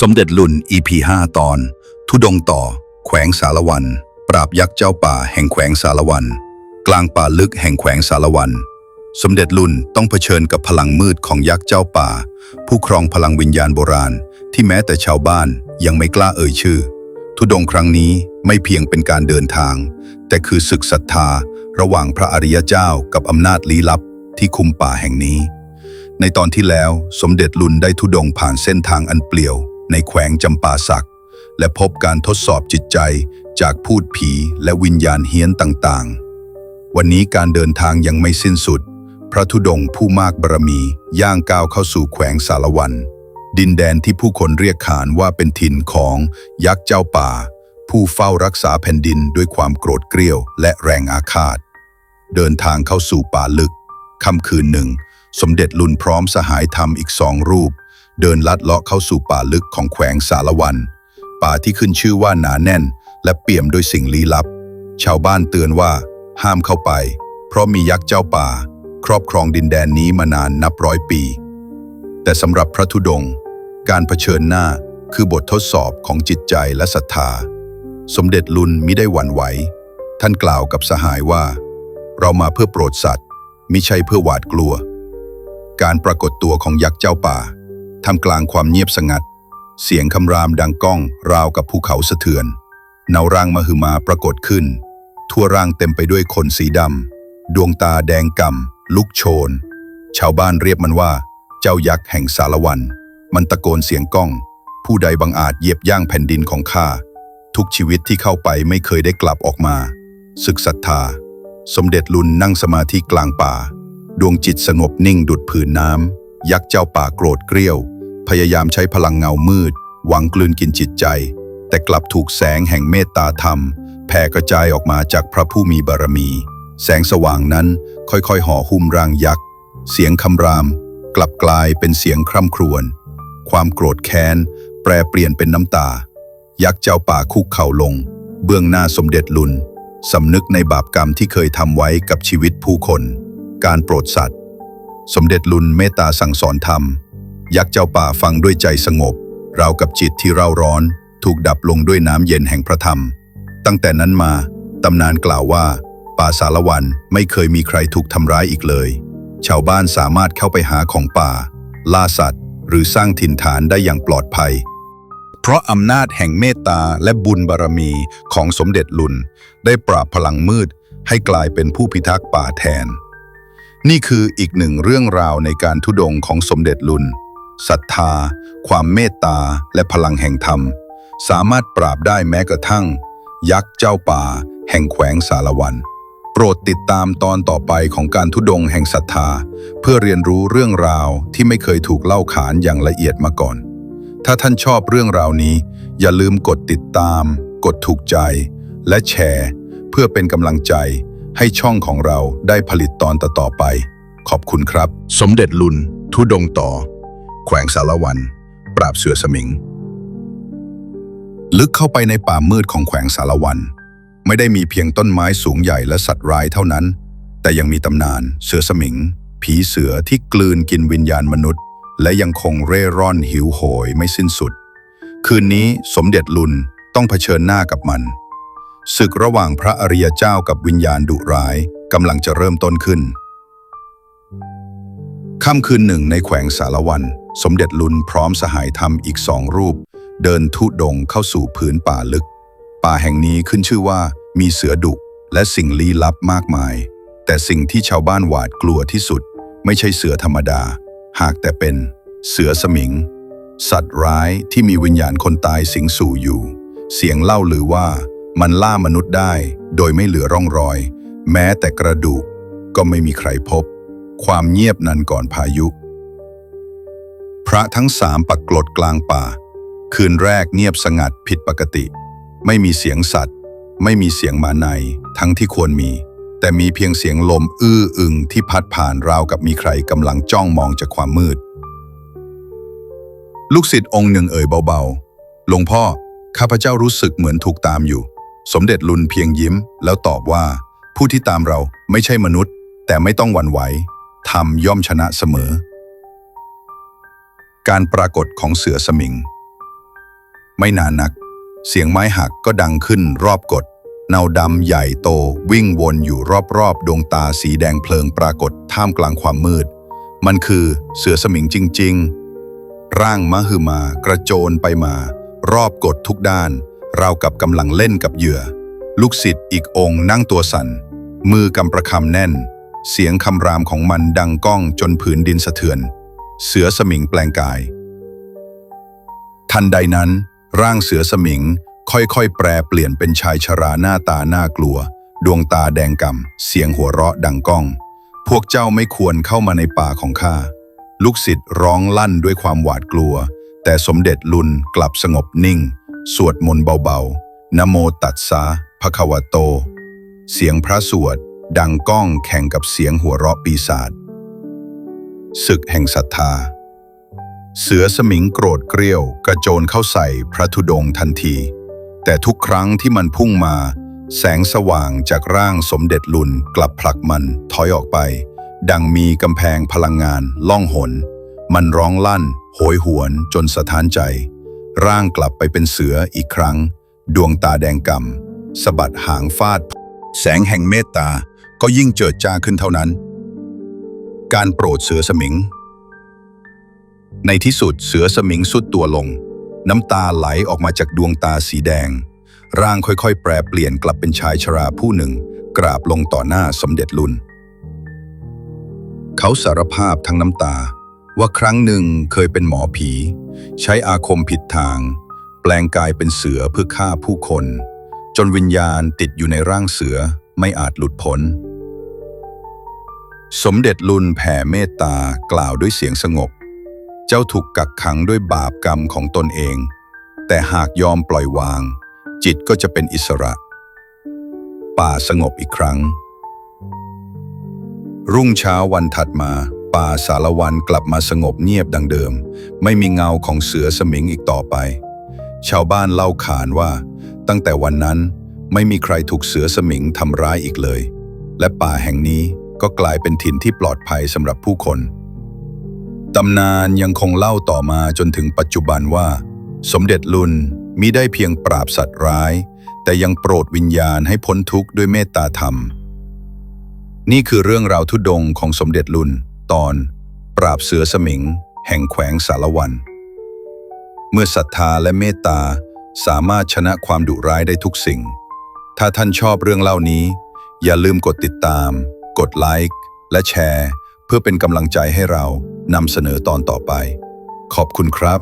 สมเด็จลุน EP 5 ตอน ทุดงต่อ แขวงสารวัน ปราบยักษ์เจ้าป่าแห่งแขวงสารวัน กลางป่าลึกแห่งแขวงสารวัน สมเด็จลุนต้องเผชิญกับพลังมืดของยักษ์เจ้าป่า ผู้ครองพลังวิญญาณโบราณ ที่แม้แต่ชาวบ้านยังไม่กล้าเอ่ยชื่อ ทุดงครั้งนี้ไม่เพียงเป็นการเดินทาง แต่คือศึกศรัทธา ระหว่างพระอริยเจ้ากับอำนาจลี้ลับที่คุมป่าแห่งนี้ ในตอนที่แล้วสมเด็จลุนได้ทุดงผ่านเส้นทางอันเปลี่ยว ในแขวงจำปาสัก และพบการทดสอบจิตใจจากพูดผีและวิญญาณเฮี้ยนต่างๆ วันนี้การเดินทางยังไม่สิ้นสุด พระธุดงค์ผู้มากบารมีย่างก้าวเข้าสู่แขวงสารวัน ดินแดนที่ผู้คนเรียกขานว่าเป็นถิ่นของยักษ์เจ้าป่า ผู้เฝ้ารักษาแผ่นดินด้วยความโกรธเกรี้ยวและแรงอาฆาต เดินทางเข้าสู่ป่าลึกค่ำคืนหนึ่ง สมเด็จลุนพร้อมสหายธรรมอีกสองรูป เดินลัดเลาะเข้าสู่ป่าลึกของแขวงสารวัน ป่าที่ขึ้นชื่อว่าหนาแน่น และเปี่ยมด้วยสิ่งลี้ลับ ชาวบ้านเตือนว่า ห้ามเข้าไป เพราะมียักษ์เจ้าป่า ครอบครองดินแดนนี้มานานนับร้อยปี แต่สำหรับพระธุดงค์การเผชิญหน้าคือบททดสอบของจิตใจและศรัทธา สมเด็จลุนมิได้หวั่นไหว ท่านกล่าวกับสหายว่า เรามาเพื่อโปรดสัตว์ มิใช่เพื่อหวาดกลัว การปรากฏตัวของยักษ์เจ้าป่า ทำกลางความเงียบสงัด เสียงคำรามดังก้องราวกับภูเขาสะเทือน เนาร่างมหึมาปรากฏขึ้น ทั่วร่างเต็มไปด้วยขนสีดำดวงตาแดงก่ำลุกโชน ชาวบ้านเรียกมันว่า เจ้ายักษ์แห่งสารวัน มันตะโกนเสียงก้อง ผู้ใดบังอาจเหยียบย่างแผ่นดินของข้าทุกชีวิตที่เข้าไปไม่เคยได้กลับออกมา ศึกศรัทธา สมเด็จลุนนั่งสมาธิกลางป่า ดวงจิตสงบนิ่งดุดผืนน้ำ ยักษ์เจ้าป่าโกรธเกรี้ยว พยายามใช้พลังเงามืด หวังกลืนกินจิตใจ แต่กลับถูกแสงแห่งเมตตาธรรม แผ่กระจายออกมาจากพระผู้มีบารมี แสงสว่างนั้นค่อยๆห่อหุ้มร่างยักษ์ เสียงคำราม กลับกลายเป็นเสียงคร่ำครวญ ความโกรธแค้น แปรเปลี่ยนเป็นน้ำตา ยักษ์เจ้าป่าคุกเข่าลง เบื้องหน้าสมเด็จลุนสำนึกในบาปกรรมที่เคยทำไว้กับชีวิตผู้คน การโปรดสัตว์ สมเด็จลุนเมตตาสั่งสอนธรรม ยักษ์เจ้าป่าฟังด้วยใจสงบ ราวกับจิตที่เร่าร้อน ถูกดับลงด้วยน้ำเย็นแห่งพระธรรม ตั้งแต่นั้นมา ตำนานกล่าวว่า ป่าสารวันไม่เคยมีใครถูกทำร้ายอีกเลย ชาวบ้านสามารถเข้าไปหาของป่า ล่าสัตว์ หรือสร้างถิ่นฐานได้อย่างปลอดภัย เพราะอำนาจแห่งเมตตาและบุญบารมีของสมเด็จลุน ได้ปราบพลังมืดให้กลายเป็นผู้พิทักษ์ป่าแทน นี่คืออีกหนึ่งเรื่องราวในการทุดงของสมเด็จลุน ศรัทธา ความเมตตา และพลังแห่งธรรม สามารถปราบได้แม้กระทั่ง ยักษ์เจ้าป่า แห่งแขวงสารวัน โปรดติดตามตอนต่อไปของการทุดงแห่งศรัทธา เพื่อเรียนรู้เรื่องราวที่ไม่เคยถูกเล่าขานอย่างละเอียดมาก่อน ถ้าท่านชอบเรื่องราวนี้ อย่าลืมกดติดตาม กดถูกใจ และแชร์ เพื่อเป็นกำลังใจให้ช่องของเราได้ผลิตตอนต่อๆไป ขอบคุณครับ สมเด็จลุนทุดงต่อ แขวงสารวัน ปราบเสือสมิง ลึกเข้าไปในป่ามืดของแขวงสารวัน ไม่ได้มีเพียงต้นไม้สูงใหญ่และสัตว์ร้ายเท่านั้น แต่ยังมีตำนานเสือสมิง ผีเสือที่กลืนกินวิญญาณมนุษย์ และยังคงเร่ร่อนหิวโหยไม่สิ้นสุด คืนนี้สมเด็จลุนต้องเผชิญหน้ากับมันศึกระหว่างพระอริยเจ้ากับวิญญาณดุร้ายกำลังจะเริ่มต้นขึ้น ค่ำคืนหนึ่งในแขวงสารวัน สมเด็จลุนพร้อมสหายธรรมอีกสองรูป เดินทุดงเข้าสู่ผืนป่าลึก ป่าแห่งนี้ขึ้นชื่อว่ามีเสือดุและสิ่งลี้ลับมากมาย แต่สิ่งที่ชาวบ้านหวาดกลัวที่สุด ไม่ใช่เสือธรรมดา หากแต่เป็นเสือสมิง สัตว์ร้ายที่มีวิญญาณคนตายสิงสู่อยู่ เสียงเล่าลือว่ามันล่ามนุษย์ได้ โดยไม่เหลือร่องรอย แม้แต่กระดูกก็ไม่มีใครพบ ความเงียบนั้นก่อนพายุ พระทั้งสามปักกลดกลางป่า คืนแรกเงียบสงัดผิดปกติ ไม่มีเสียงสัตว์ ไม่มีเสียงหมาใน ทั้งที่ควรมี แต่มีเพียงเสียงลมอื้ออึงที่พัดผ่านราวกับมีใครกำลังจ้องมองจากความมืด ลูกศิษย์องค์หนึ่งเอ่ยเบาๆ หลวงพ่อ ข้าพเจ้ารู้สึกเหมือนถูกตามอยู่ สมเด็จลุนเพียงยิ้ม แล้วตอบว่า ผู้ที่ตามเราไม่ใช่มนุษย์ แต่ไม่ต้องหวั่นไหวธรรมย่อมชนะเสมอ การปรากฏของเสือสมิง ไม่นานนัก เสียงไม้หักก็ดังขึ้นรอบกฎเนาดำใหญ่โตวิ่งวนอยู่รอบๆ ดวงตาสีแดงเพลิงปรากฏท่ามกลางความมืด มันคือเสือสมิงจริง ๆ ร่างมหึมากระโจนไปมา รอบกฎทุกด้าน ราวกับกำลังเล่นกับเหยื่อ ลูกศิษย์อีกองค์นั่งตัวสั่น มือกำประคำแน่น เสียงคำรามของมันดังก้องจนผืนดินสะเทือน เสือสมิงแปลงกาย ทันใดนั้น ร่างเสือสมิงค่อยๆ แปรเปลี่ยนเป็นชายชราหน้าตาน่ากลัว ดวงตาแดงกำ่ำเสียงหัวเราะดังก้อง พวกเจ้าไม่ควรเข้ามาในป่าของข้า ลูกศิษย์ร้องลั่นด้วยความหวาดกลัว แต่สมเด็จลุนกลับสงบนิ่ง สวดมนต์เบาๆนโมตัสสะภะคะวะโต เสียงพระสวด ดังก้องแข่งกับเสียงหัวเราะปีศาจ ศึกแห่งศรัทธา เสือสมิงโกรธเกรี้ยวกระโจนเข้าใส่พระธุดงทันที แต่ทุกครั้งที่มันพุ่งมา แสงสว่างจากร่างสมเด็จลุนกลับผลักมันถอยออกไป ดังมีกำแพงพลังงานล่องหน มันร้องลั่น โหยหวนจนสะท้านใจ ร่างกลับไปเป็นเสืออีกครั้ง ดวงตาแดงกำสะบัดหางฟาด แสงแห่งเมตตาก็ยิ่งเจิดจ้าขึ้นเท่านั้น การโปรดเสือสมิง ในที่สุดเสือสมิงสุดตัวลง น้ำตาไหลออกมาจากดวงตาสีแดง ร่างค่อยๆ แปรเปลี่ยนกลับเป็นชายชราผู้หนึ่ง กราบลงต่อหน้าสมเด็จลุนเขาสารภาพทั้งน้ำตา ว่าครั้งหนึ่งเคยเป็นหมอผี ใช้อาคมผิดทาง แปลงกายเป็นเสือเพื่อฆ่าผู้คน จนวิญญาณติดอยู่ในร่างเสือไม่อาจหลุดพ้น สมเด็จลุนแผ่เมตตากล่าวด้วยเสียงสงบ เจ้าถูกกักขังด้วยบาปกรรมของตนเอง แต่หากยอมปล่อยวาง จิตก็จะเป็นอิสระ ป่าสงบอีกครั้ง รุ่งเช้าวันถัดมา ป่าสารวันกลับมาสงบเงียบดังเดิม ไม่มีเงาของเสือสมิงอีกต่อไป ชาวบ้านเล่าขานว่า ตั้งแต่วันนั้นไม่มีใครถูกเสือสมิงทำร้ายอีกเลย และป่าแห่งนี้ ก็กลายเป็นถิ่นที่ปลอดภัยสำหรับผู้คน ตำนานยังคงเล่าต่อมาจนถึงปัจจุบันว่า สมเด็จลุนมิได้เพียงปราบสัตว์ร้าย แต่ยังโปรดวิญญาณให้พ้นทุกข์ด้วยเมตตาธรรม นี่คือเรื่องราวทุดงของสมเด็จลุนตอน ปราบเสือสมิง แห่งแขวงสารวัน เมื่อศรัทธาและเมตตาสามารถชนะความดุร้ายได้ทุกสิ่ง ถ้าท่านชอบเรื่องเล่านี้ อย่าลืมกดติดตาม กดไลค์และแชร์ เพื่อเป็นกำลังใจให้เรานำเสนอตอนต่อไป ขอบคุณครับ